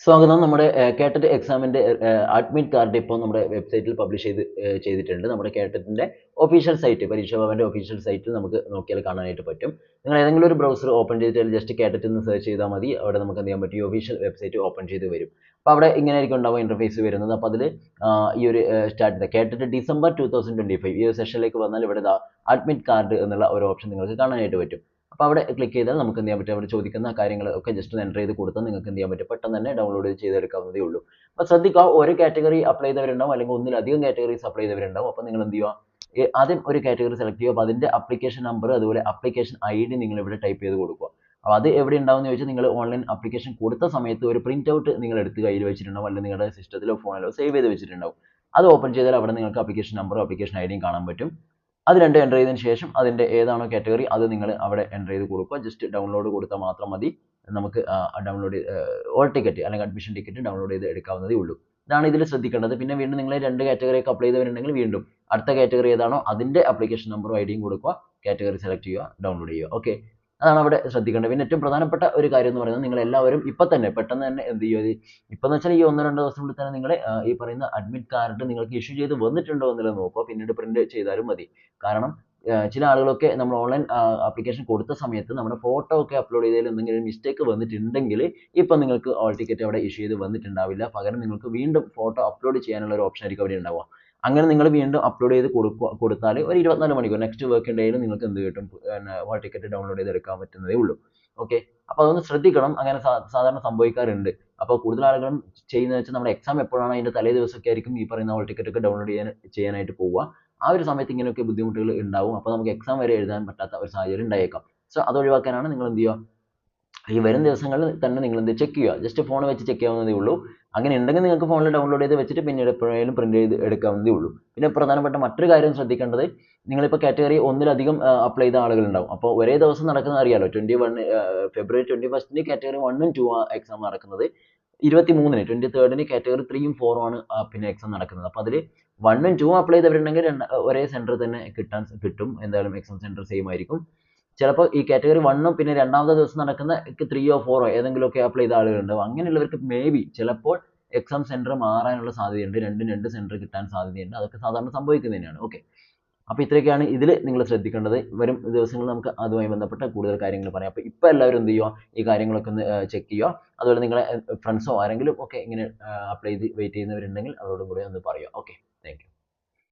സ്വാഗതം. നമ്മുടെ കേട്ടറ്റ് എക്സാമിന്റെ അഡ്മിറ്റ് കാർഡ് ഇപ്പോൾ നമ്മുടെ വെബ്സൈറ്റിൽ പബ്ലിഷ് ചെയ്ത് ചെയ്തിട്ടുണ്ട്. നമ്മുടെ കേട്ടറ്റിന്റെ ഒഫീഷ്യൽ സൈറ്റ് പരീക്ഷാ ഭവന്റെ ഒഫീഷ്യൽ സൈറ്റിൽ നമുക്ക് നോക്കിയാൽ കാണാനായിട്ട് പറ്റും. നിങ്ങൾ ഏതെങ്കിലും ഒരു ബ്രൗസർ ഓപ്പൺ ചെയ്തിട്ട് ജസ്റ്റ് കേട്ടറ്റ് എന്ന് സെർച്ച് ചെയ്താൽ മതി. അവിടെ നമുക്ക് എന്ത് ചെയ്യാൻ പറ്റും? ഒഫീഷ്യൽ വെബ്സൈറ്റ് ഓപ്പൺ ചെയ്ത് വരും. അപ്പോൾ അവിടെ ഇങ്ങനെ ആയിരിക്കും ഉണ്ടാവും ഇന്റർഫേസ് വരുന്നത് അപ്പോൾ അതിൽ ഈ ഒരു സ്റ്റാർട്ട് കേട്ടിട്ട് December two thousand twenty five ഈ ഒരു സെഷനിലേക്ക് വന്നാൽ ഇവിടെ അഡ്മിറ്റ് കാർഡ് എന്നുള്ള ഒരു ഓപ്ഷൻ നിങ്ങൾക്ക് കാണാനായിട്ട് പറ്റും. അപ്പോൾ അവിടെ ക്ലിക്ക് ചെയ്താൽ നമുക്ക് എന്ത് ചെയ്യാൻ പറ്റും? അവിടെ ചോദിക്കുന്ന കാര്യങ്ങൾ ഒക്കെ ജസ്റ്റ് എന്റർ ചെയ്ത് കൊടുത്താൽ നിങ്ങൾക്ക് എന്ത് ചെയ്യാൻ പറ്റും? പെട്ടെന്ന് തന്നെ ഡൗൺലോഡ് ചെയ്തെടുക്കാവുന്നതേ ഉള്ളൂ. അപ്പോൾ ശ്രദ്ധിക്കുക ഒരു കാറ്റഗറി അപ്ലൈ ചെയ്തവരുണ്ടാവും അല്ലെങ്കിൽ ഒന്നിലധികം കാറ്റഗറീസ് അപ്ലൈ ചെയ്തവരുണ്ടാവും. അപ്പോൾ നിങ്ങൾ എന്ത് ചെയ്യുക? ആദ്യം ഒരു കാറ്റഗറി സെലക്ട് ചെയ്യുക. അപ്പോൾ അതിന്റെ അപ്ലിക്കേഷൻ നമ്പർ അതുപോലെ അപ്ലിക്കേഷൻ ഐ ഡി നിങ്ങൾ ഇവിടെ ടൈപ്പ് ചെയ്ത് കൊടുക്കുക. അപ്പോൾ അത് എവിടെ ഉണ്ടാവുമെന്ന് ചോദിച്ചാൽ നിങ്ങൾ ഓൺലൈൻ അപ്ലിക്കേഷൻ കൊടുത്ത സമയത്ത് ഒരു പ്രിന്റ് ഔട്ട് നിങ്ങൾ എടുത്ത് കയ്യിൽ വെച്ചിട്ടുണ്ടാവും. അല്ലെങ്കിൽ നിങ്ങളുടെ സിസ്റ്റത്തിലോ ഫോണിലോ സേവ് ചെയ്ത് വെച്ചിട്ടുണ്ടാവും. അത് ഓപ്പൺ ചെയ്താൽ അവിടെ നിങ്ങൾക്ക് അപ്ലിക്കേഷൻ നമ്പറും അപ്ലിക്കേഷൻ ഐ ഡിയും കാണാൻ പറ്റും. അത് രണ്ട് എന്റർ ചെയ്തതിന് ശേഷം അതിന്റെ ഏതാണോ കാറ്റഗറി അത് നിങ്ങൾ അവിടെ എന്റർ ചെയ്ത് കൊടുക്കുക. ജസ്റ്റ് ഡൗൺലോഡ് കൊടുത്താൽ മാത്രം മതി. നമുക്ക് ഡൗൺലോഡ് ഓൾ ടിക്കറ്റ് അല്ലെങ്കിൽ അഡ്മിഷൻ ടിക്കറ്റ് ഡൗൺലോഡ് ചെയ്ത് എടുക്കാവുന്നതേ ഉള്ളൂ. ഇതാണ് ഇതിൽ ശ്രദ്ധിക്കേണ്ടത്. പിന്നെ വീണ്ടും നിങ്ങൾ രണ്ട് കാറ്റഗറിയൊക്കെ അപ്ലൈ ചെയ്തവരുണ്ടെങ്കിൽ വീണ്ടും അടുത്ത കാറ്റഗറി ഏതാണോ അതിന്റെ അപ്ലിക്കേഷൻ നമ്പറും ഐ ഡിയും കൊടുക്കുക. കാറ്റഗറി സെലക്ട് ചെയ്യുക ഡൗൺലോഡ് ചെയ്യുക. ഓക്കെ അതാണ് അവിടെ ശ്രദ്ധിക്കേണ്ടത്. പിന്നെ ഏറ്റവും പ്രധാനപ്പെട്ട ഒരു കാര്യം എന്ന് പറയുന്നത് നിങ്ങൾ എല്ലാവരും ഇപ്പം തന്നെ പെട്ടെന്ന് തന്നെ എന്ത് ചെയ്യുക ഇപ്പം എന്ന് വെച്ചാൽ ഈ ഒന്ന് രണ്ട് ദിവസത്തിനുള്ളിൽ തന്നെ നിങ്ങൾ ഈ പറയുന്ന അഡ്മിറ്റ് കാർഡ് നിങ്ങൾക്ക് ഇഷ്യൂ ചെയ്ത് വന്നിട്ടുണ്ടോ എന്നുള്ളത് നോക്കുക. പിന്നീട് പ്രിന്റ് ചെയ്താലും മതി. കാരണം ചില ആളുകളൊക്കെ നമ്മൾ ഓൺലൈൻ ആപ്ലിക്കേഷൻ കൊടുത്ത സമയത്ത് നമ്മുടെ ഫോട്ടോ ഒക്കെ അപ്ലോഡ് ചെയ്തതിൽ എന്തെങ്കിലും മിസ്റ്റേക്ക് വന്നിട്ടുണ്ടെങ്കിൽ ഇപ്പം നിങ്ങൾക്ക് ഓൾ ടിക്കറ്റ് അവിടെ ഇഷ്യൂ ചെയ്ത് വന്നിട്ടുണ്ടാവില്ല. പകരം നിങ്ങൾക്ക് വീണ്ടും ഫോട്ടോ അപ്ലോഡ് ചെയ്യാനുള്ള ഒരു ഓപ്ഷൻ ആയിരിക്കും അവിടെ ഉണ്ടാവുക. അങ്ങനെ നിങ്ങൾ വീണ്ടും അപ്ലോഡ് ചെയ്ത് കൊടുക്കുക കൊടുത്താൽ ഒരു ഇരുപത്തിനാല് മണിക്കൂർ നെക്സ്റ്റ് വർക്ക് ഡേയിൽ നിങ്ങൾക്ക് എന്ത് കിട്ടും? പിന്നെ ഹോൾ ടിക്കറ്റ് ഡൗൺലോഡ് ചെയ്ത് എടുക്കാൻ പറ്റുന്നതേ ഉള്ളൂ. ഓക്കെ അപ്പോൾ അതൊന്ന് ശ്രദ്ധിക്കണം. അങ്ങനെ സാധാരണ സംഭവിക്കാറുണ്ട്. അപ്പോൾ കൂടുതൽ ആളുകളും ചെയ്യുന്നത് വെച്ചാൽ നമ്മുടെ എക്സാം എപ്പോഴാണ് അതിന്റെ തലേ ദിവസമൊക്കെ ആയിരിക്കും ഈ പറയുന്ന ഹോൾ ടിക്കറ്റ് ഒക്കെ ഡൗൺലോഡ് ചെയ്യാൻ ചെയ്യാനായിട്ട് പോവുക. ആ ഒരു സമയത്ത് ഇങ്ങനെയൊക്കെ ബുദ്ധിമുട്ടുകൾ ഉണ്ടാവും. അപ്പോൾ നമുക്ക് എക്സാം വരെ എഴുതാൻ പറ്റാത്ത ഒരു സാഹചര്യം ഉണ്ടായേക്കാം. സോ അത് ഒഴിവാക്കാനാണ് നിങ്ങൾ എന്ത് ചെയ്യുക? ഈ വരും ദിവസങ്ങളിൽ തന്നെ നിങ്ങൾ എന്ത് ചെക്ക് ചെയ്യുക? ജസ്റ്റ് ഫോൺ വെച്ച് ചെക്ക് ചെയ്യാവുന്നതേ ഉള്ളൂ. അങ്ങനെ ഉണ്ടെങ്കിൽ നിങ്ങൾക്ക് ഫോണിൽ ഡൗൺലോഡ് ചെയ്ത് വെച്ചിട്ട് പിന്നീട് എപ്പോഴേലും പ്രിന്റ് ചെയ്ത് എടുക്കാവുന്നതേ ഉള്ളൂ. പിന്നെ പ്രധാനപ്പെട്ട മറ്റൊരു കാര്യം ശ്രദ്ധിക്കേണ്ടത് നിങ്ങളിപ്പോൾ കാറ്റഗറി ഒന്നിലധികം അപ്ലൈ ചെയ്ത ആളുകൾ ഉണ്ടാവും അപ്പോൾ ഒരേ ദിവസം നടക്കുന്ന അറിയാലോ ട്വന്റി വൺ ഫെബ്രുവരി ട്വന്റി ഫസ്റ്റിന് കാറ്റഗറി വണ്ണും ടു എക്സാം നടക്കുന്നത് ഇരുപത്തി മൂന്നിന് ട്വന്റി തേർഡിന് കാറ്റഗറി ത്രീയും ഫോറും ആണ് പിന്നെ എക്സാം നടക്കുന്നത്. അപ്പോൾ അതിൽ വണ്ണും ടു അപ്ലൈ ചെയ്തവരുണ്ടെങ്കിൽ ഒരേ സെന്റർ തന്നെ കിട്ടാൻ കിട്ടും. എന്തായാലും എക്സാം സെന്റർ സെയിം ആയിരിക്കും. ചിലപ്പോൾ ഈ കാറ്റഗറി വണ്ണും പിന്നെ രണ്ടാമത്തെ ദിവസം നടക്കുന്ന ത്രീയോ ഫോറോ ഏതെങ്കിലുമൊക്കെ അപ്ലൈ ചെയ്ത ആളുകളുണ്ടാവും അങ്ങനെയുള്ളവർക്ക് മേ ബി ചിലപ്പോൾ എക്സാം സെന്റർ മാറാനുള്ള സാധ്യതയുണ്ട്. രണ്ടും രണ്ട് സെന്റർ കിട്ടാൻ സാധ്യതയുണ്ട്. അതൊക്കെ സാധാരണ സംഭവിക്കുന്നത് തന്നെയാണ്. ഓക്കെ അപ്പോൾ ഇത്രയൊക്കെയാണ് ഇതിൽ നിങ്ങൾ ശ്രദ്ധിക്കേണ്ടത്. വരും ദിവസങ്ങളിൽ നമുക്ക് അതുമായി ബന്ധപ്പെട്ട കൂടുതൽ കാര്യങ്ങൾ പറയാം. അപ്പോൾ ഇപ്പോൾ എല്ലാവരും എന്ത് ചെയ്യുക ഈ കാര്യങ്ങളൊക്കെ ഒന്ന് ചെക്ക് ചെയ്യുക അതുപോലെ നിങ്ങളെ ഫ്രണ്ട്സോ ആരെങ്കിലും ഒക്കെ ഇങ്ങനെ അപ്ലൈ ചെയ്ത് വെയിറ്റ് ചെയ്യുന്നവരുണ്ടെങ്കിൽ അവരോടും കൂടെ ഒന്ന് പറയുക ഓക്കെ താങ്ക്